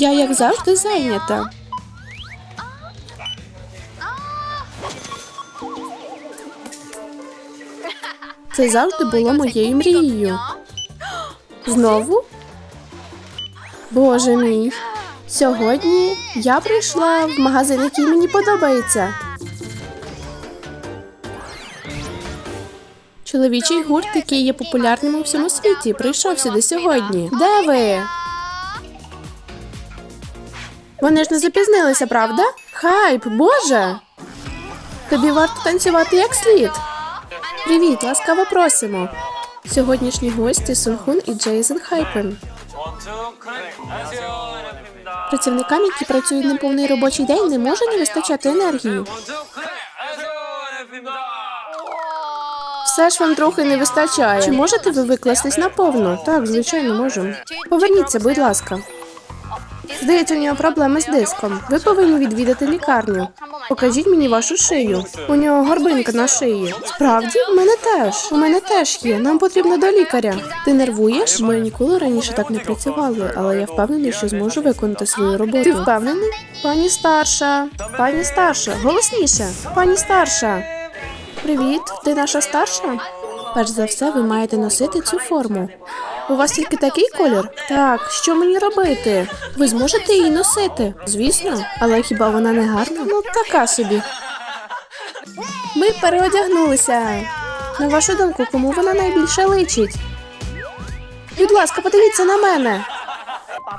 Я, як завжди, зайнята. Це завжди було моєю мрією. Знову? Боже мій. Сьогодні я прийшла в магазин, який мені подобається. Чоловічий гурт, який є популярним у всьому світі, прийшов сюди сьогодні. Де ви? Вони ж не запізнилися, правда? Хайп, боже! Тобі варто танцювати як слід. Привіт, ласкаво просимо. Сьогоднішні гості Сунхун і Джейсон Хайпен. Працівникам, які працюють неповний робочий день, не може не вистачати енергії. Все ж вам трохи не вистачає. Чи можете ви викластись наповну? Так, звичайно, можемо. Поверніться, будь ласка. Здається, у нього проблеми з диском. Ви повинні відвідати лікарню. Покажіть мені вашу шию. У нього горбинка на шиї. Справді, у мене теж. У мене теж є. Нам потрібно до лікаря. Ти нервуєш? Ми ніколи раніше так не працювали, але я впевнений, що зможу виконати свою роботу. Ти впевнений? Пані старша, пані старша, голосніше. Пані старша. Привіт, ти наша старша? Перш за все, ви маєте носити цю форму. У вас тільки такий колір? Так, що мені робити? Ви зможете її носити? Звісно, але хіба вона не гарна? Ну, така собі. Ми переодягнулися. На вашу думку, кому вона найбільше личить? Будь ласка, подивіться на мене.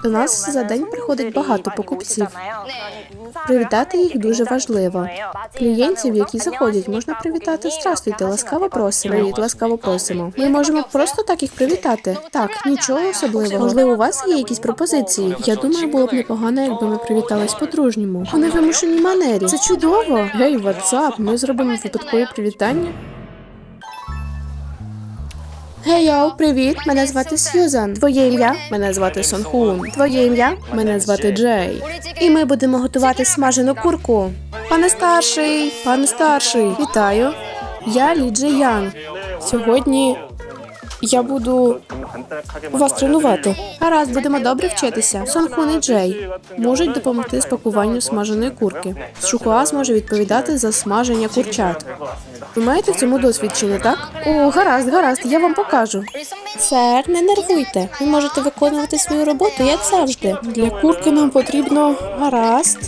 До нас за день приходить багато покупців. Привітати їх дуже важливо. Клієнтів, які заходять, можна привітати. Здрастуйте, ласкаво просимо. Привіт, ласкаво просимо. Ми можемо просто так їх привітати. Так, нічого особливого. Можливо, у вас є якісь пропозиції. Я думаю, було б непогано, якби ми привітались по-дружньому. У невимушеній манері. Це чудово. Гей, ватсап, ми зробимо випадкові привітання. Гей, йоу, привіт! Мене звати Сьюзан. Твоє ім'я? Мене звати Сонхун. Твоє ім'я? Мене звати Джей. І ми будемо готувати смажену курку. Пане старший, пане старший, вітаю. Я Лі Джей Ян. Сьогодні я буду вас тренувати. Гаразд, будемо добре вчитися. Сонхун і Джей можуть допомогти з пакуванню смаженої курки. Шухуа зможе відповідати за смаження курчат. Ви маєте в цьому досвід, чи не так? О, гаразд, гаразд, я вам покажу. Сер, не нервуйте. Ви можете виконувати свою роботу, як завжди. Для курки нам потрібно гаразд.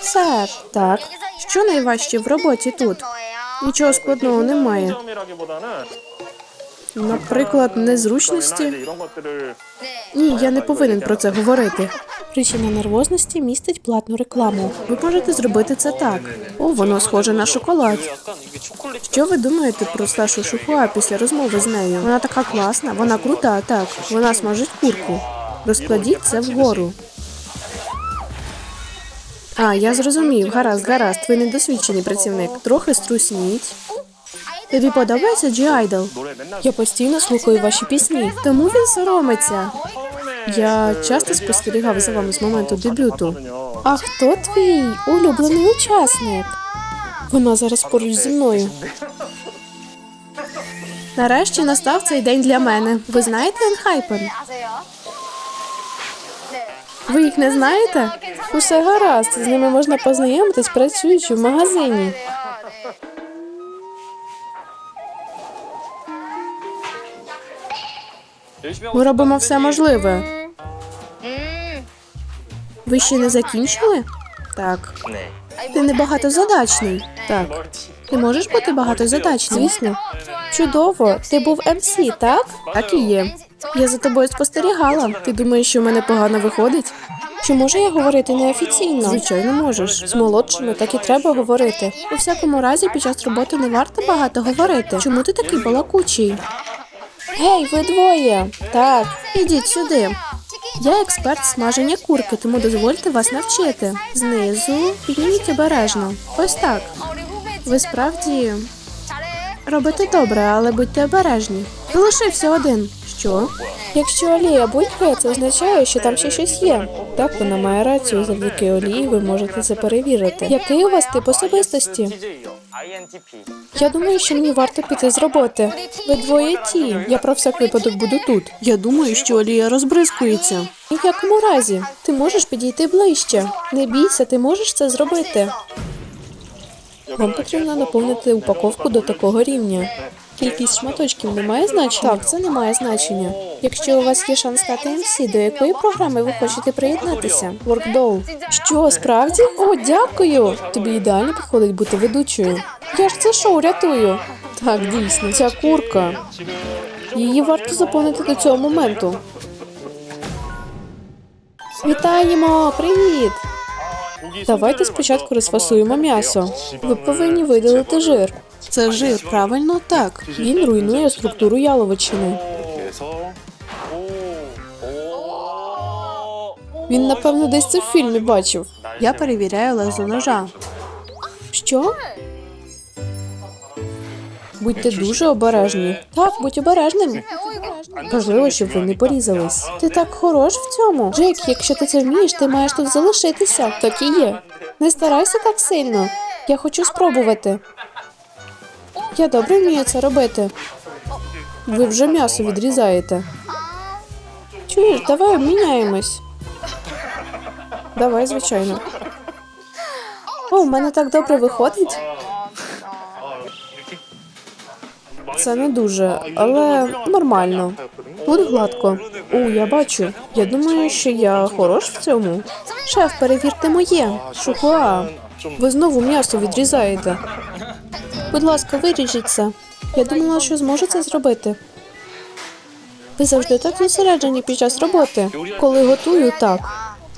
Сер, так. Що найважче в роботі тут? Нічого складного немає. Наприклад, незручності? Ні, я не повинен про це говорити. Причина нервозності містить платну рекламу. Ви можете зробити це так. О, воно схоже на шоколад. Що ви думаєте про Сашу Шухуа після розмови з нею? Вона така класна, вона крута, так. Вона смажить курку. Розкладіть це вгору. А я зрозумів. Гаразд, гаразд. Ви недосвідчений працівник. Трохи струсніть. Тобі подобається Джі Айдол? Я постійно слухаю ваші пісні, тому він соромиться. Я часто спостерігав за вами з моменту дебюту. А хто твій улюблений учасник? Вона зараз поруч зі мною. Нарешті настав цей день для мене. Ви знаєте Енхайпен? Ви їх не знаєте? Усе гаразд. З ними можна познайомитись, працюючи в магазині. Ми робимо все можливе. Ви ще не закінчили? Так. Ти не багатозадачний. Так. Ти можеш бути багатозадачним? Звісно. Чудово. Ти був МС, так? Так і є. Я за тобою спостерігала. Ти думаєш, що в мене погано виходить? Чи можу я говорити неофіційно? Звичайно, можеш. З молодшими так і треба говорити. У всякому разі, під час роботи не варто багато говорити. Чому ти такий балакучий? Гей, ви двоє. Так, ідіть сюди. Я експерт смаження курки, тому дозвольте вас навчити. Знизу підніміть обережно. Ось так. Ви справді робите добре, але будьте обережні. Залишився один. Що? Якщо олія булькає, це означає, що там ще щось є. Так, вона має рацію. Завдяки олії ви можете це перевірити. Який у вас тип особистості? INTP. Я думаю, що мені варто піти з роботи. Ви двоє ті. Я про всяк випадок буду тут. Я думаю, що олія розбризкується. Ні в якому разі. Ти можеш підійти ближче. Не бійся, ти можеш це зробити. Вам потрібно наповнити упаковку до такого рівня. Кількість шматочків не має значення? Так, це не має значення. Якщо у вас є шанс стати MC, до якої програми ви хочете приєднатися? Workdoll. Що, справді? О, дякую! Тобі ідеально підходить бути ведучою. Я ж це шоу рятую. Так, дійсно, ця курка. Її варто заповнити до цього моменту. Вітаємо! Привіт! Давайте спочатку розфасуємо м'ясо. Ви повинні видалити жир. Це жир, правильно? Так. Він руйнує структуру яловичини. Він, напевно, десь це в фільмі бачив. Я перевіряю лезо ножа. Що? Будьте дуже обережні. Так, будь обережним. Важливо, щоб ви не порізались. Ти так хорош в цьому. Джейк, якщо ти це вмієш, ти маєш тут залишитися. Так і є. Не старайся так сильно. Я хочу спробувати. Я добре вмію це робити. Ви вже м'ясо відрізаєте. Чуєш, давай обміняємось. Давай, звичайно. О, в мене так добре виходить. Це не дуже, але нормально. Тут гладко. О, я бачу. Я думаю, що я хорош в цьому. Шеф, перевірте моє. Шухуа. Ви знову м'ясо відрізаєте. Будь ласка, виріжіть це. Я думала, що зможу це зробити. Ви завжди так зосереджені під час роботи. Коли готую, так.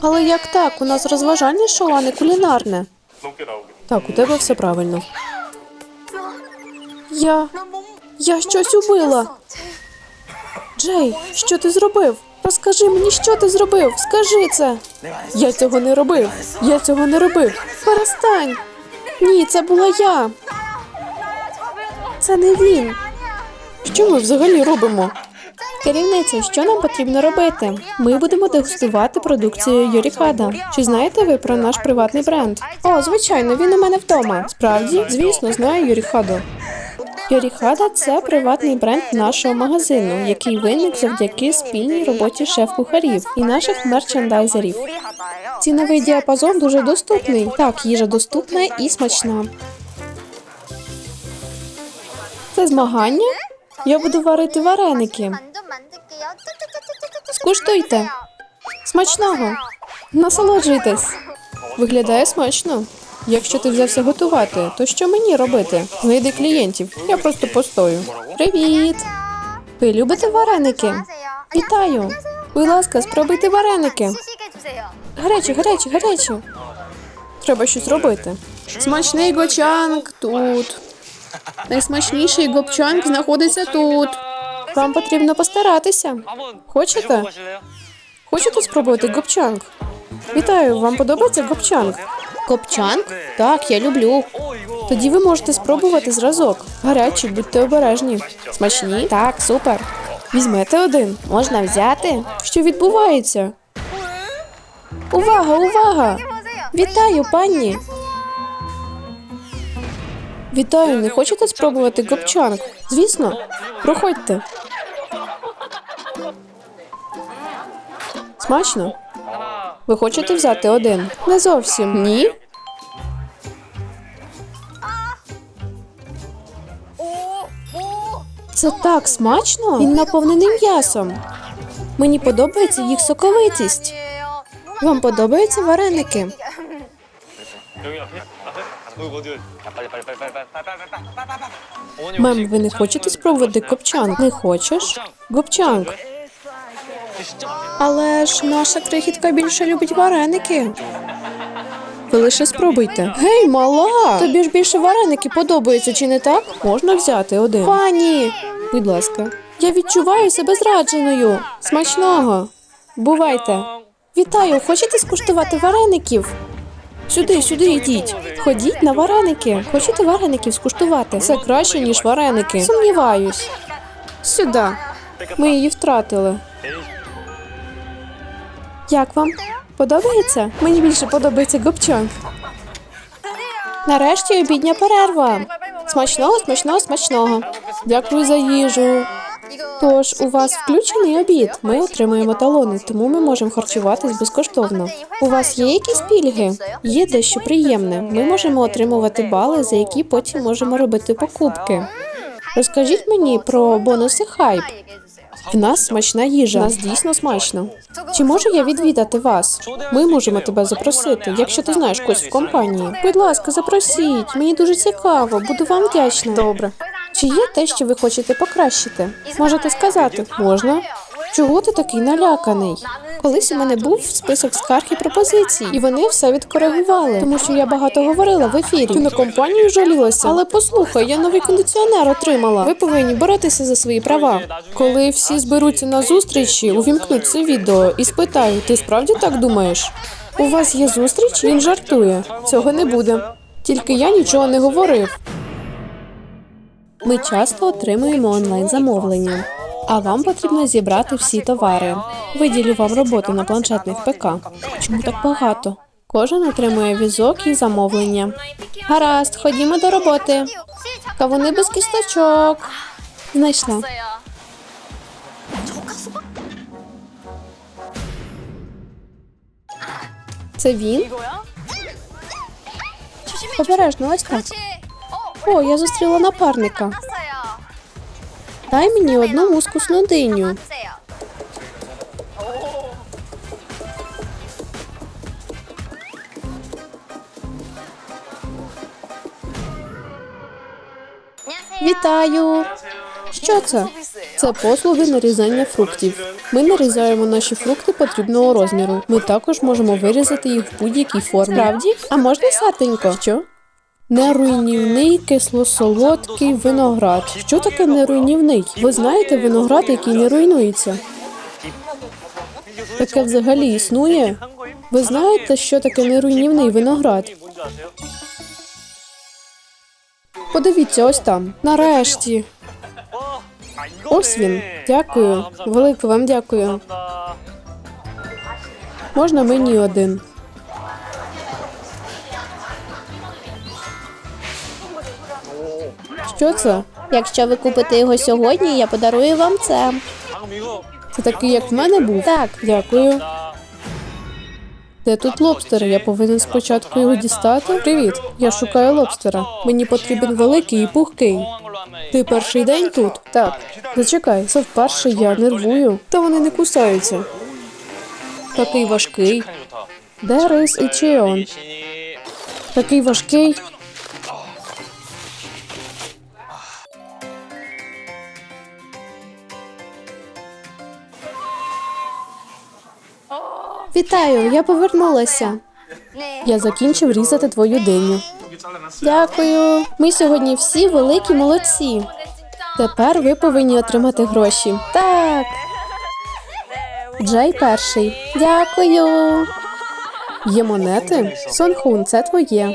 Але як так? У нас розважальне шоу, а не кулінарне. Так, у тебе все правильно. Я. Я щось убила. Джей, що ти зробив? Розкажи мені, що ти зробив. Скажи це. Я цього не робив. Я цього не робив. Перестань. Ні, це була я. Це не він. Що ми взагалі робимо? Керівниця, що нам потрібно робити? Ми будемо дегустувати продукцію Юрікада. Чи знаєте ви про наш приватний бренд? О, звичайно, він у мене вдома. Справді, звісно, знаю Юрікаду. Юріхада це приватний бренд нашого магазину, який виник завдяки спільній роботі шеф-кухарів і наших мерчендайзерів. Ціновий діапазон дуже доступний. Так, їжа доступна і смачна. Це змагання? Я буду варити вареники. Скуштуйте. Смачного. Насолоджуйтесь. Виглядає смачно. Якщо ти взявся готувати, то що мені робити? Знайди клієнтів. Я просто постою. Привіт! Ви любите вареники? Вітаю! Будь ласка, спробуйте вареники. Гарячі, гарячі, гарячі. Треба щось робити. Смачний гочанг тут. Найсмачніший гопчанг знаходиться тут. Вам потрібно постаратися. Хочете? Хочете спробувати гопчанг? Вітаю, вам подобається гопчанг? Гопчанг? Так, я люблю. Тоді ви можете спробувати зразок. Гарячі, будьте обережні. Смачні? Так, супер. Візьмете один. Можна взяти. Що відбувається? Увага, увага! Вітаю, пані! Вітаю, не хочете спробувати гопчанг? Звісно, проходьте. Смачно? Ви хочете взяти один? Не зовсім. Ні? Це так смачно. Він наповнений м'ясом. Мені подобається їх соковитість. Вам подобаються вареники? Мем, ви не хочете спробувати гопчанг? Не хочеш? Гопчанг. Але ж наша крихітка більше любить вареники. Ви лише спробуйте. Гей, мала! Тобі ж більше вареники подобаються, чи не так? Можна взяти один. Пані! Будь ласка. Я відчуваю себе зрадженою. Смачного. Бувайте. Вітаю, хочете скуштувати вареників? Сюди, сюди йдіть. Ходіть на вареники. Хочете вареників скуштувати? Це краще, ніж вареники. Сумніваюсь. Сюди. Ми її втратили. Як вам? Подобається? Мені більше подобається гопчанг. Нарешті обідня перерва. Смачного, смачного, смачного. Дякую за їжу. Тож у вас включений обід. Ми отримуємо талони, тому ми можемо харчуватись безкоштовно. У вас є якісь пільги? Є дещо приємне. Ми можемо отримувати бали, за які потім можемо робити покупки. Розкажіть мені про бонуси хайп. В нас смачна їжа. В нас дійсно смачно. Чи можу я відвідати вас? Ми можемо тебе запросити, якщо ти знаєш когось в компанії. Будь ласка, запросіть. Мені дуже цікаво, буду вам вдячна. Добре. Чи є те, що ви хочете покращити? Можете сказати? Можна. Чого ти такий наляканий? Колись у мене був список скарг і пропозицій, і вони все відкоригували, тому що я багато говорила в ефірі. Ти на компанію жалілася. Але послухай, я новий кондиціонер отримала. Ви повинні боротися за свої права. Коли всі зберуться на зустрічі, увімкнуть це відео і спитають, ти справді так думаєш? У вас є зустріч? Він жартує. Цього не буде. Тільки я нічого не говорив. Ми часто отримуємо онлайн замовлення. А вам потрібно зібрати всі товари. Виділю вам роботу на планшетних ПК. Чому так багато? Кожен отримує візок і замовлення. Гаразд, ходімо до роботи. Кавуни без кісточок. Знайшла. Це він? Обережно, ось так. О, я зустріла напарника. Дай мені одну мускусну диню. Вітаю! Що це? Це послуги нарізання фруктів. Ми нарізаємо наші фрукти потрібного розміру. Ми також можемо вирізати їх в будь-якій формі. Справді? А можна сатенько? Що? Неруйнівний кисло-солодкий виноград. Що таке неруйнівний? Ви знаєте виноград, який не руйнується? Таке взагалі існує. Ви знаєте, що таке неруйнівний виноград? Подивіться, ось там. Нарешті. Ось він. Дякую. Велике вам дякую. Можна мені один. Що це? Якщо ви купите його сьогодні, я подарую вам це. Це такий, як в мене був? Так, дякую. Де тут лобстер? Я повинен спочатку його дістати. Привіт, я шукаю лобстера. Мені потрібен великий і пухкий. Ти перший день тут? Так. Зачекай, це вперше я нервую. Та вони не кусаються. Такий важкий. Де рис і Чеон? Такий важкий. Вітаю, я повернулася. Я закінчив різати твою диню. Дякую. Ми сьогодні всі великі молодці. Тепер ви повинні отримати гроші. Так. Джей перший. Дякую. Є монети? Сонхун, це твоє.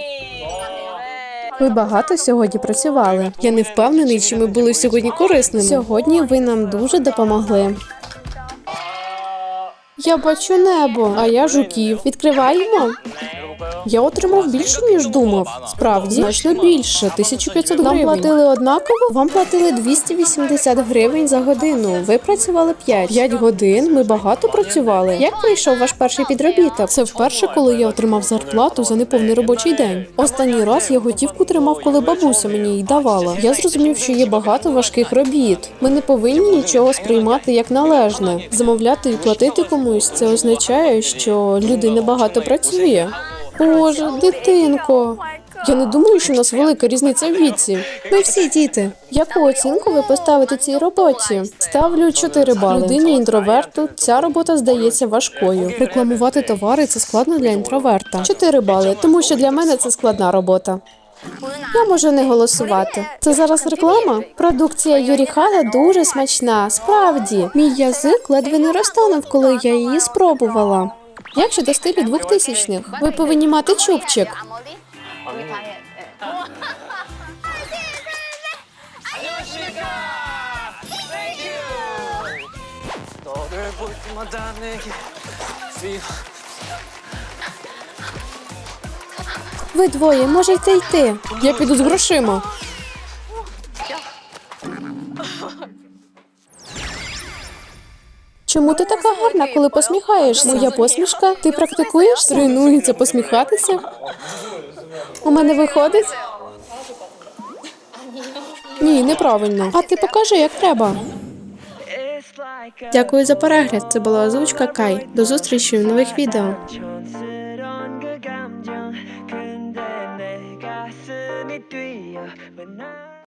Ви багато сьогодні працювали. Я не впевнений, чи ми були сьогодні корисними. Сьогодні ви нам дуже допомогли. Я бачу небо, а я жуків. Відкриваємо. Я отримав більше ніж думав. Справді значно більше 1500 гривень. Вам платили однаково. Вам платили 280 гривень за годину. Ви працювали 5. 5 годин. Ми багато працювали. Як прийшов ваш перший підробіток? Це вперше, коли я отримав зарплату за неповний робочий день. Останній раз я готівку тримав, коли бабуся мені її давала. Я зрозумів, що є багато важких робіт. Ми не повинні нічого сприймати як належне. Замовляти і платити комусь. Це означає, що люди небагато працює. Боже, дитинко. Я не думаю, що у нас велика різниця в віці. Ми всі діти. Яку оцінку ви поставите цій роботі? Ставлю 4 бали. Людині інтроверту ця робота здається важкою. Рекламувати товари це складно для інтроверта. 4 бали, тому що для мене це складна робота. Я можу не голосувати. Це зараз реклама. Продукція Юріхана дуже смачна. Справді, мій язик ледве не розтанув, коли я її спробувала. Як до стилю 2000-х? Ви повинні мати чубчик. Ви двоє можете йти. Я піду з грошима. Чому ти така гарна, коли посміхаєшся? Моя посмішка? Ти практикуєш? Тренується посміхатися? У мене виходить? Ні, неправильно. А ти покажи, як треба. Дякую за перегляд. Це була озвучка Кай. До зустрічі в нових відео.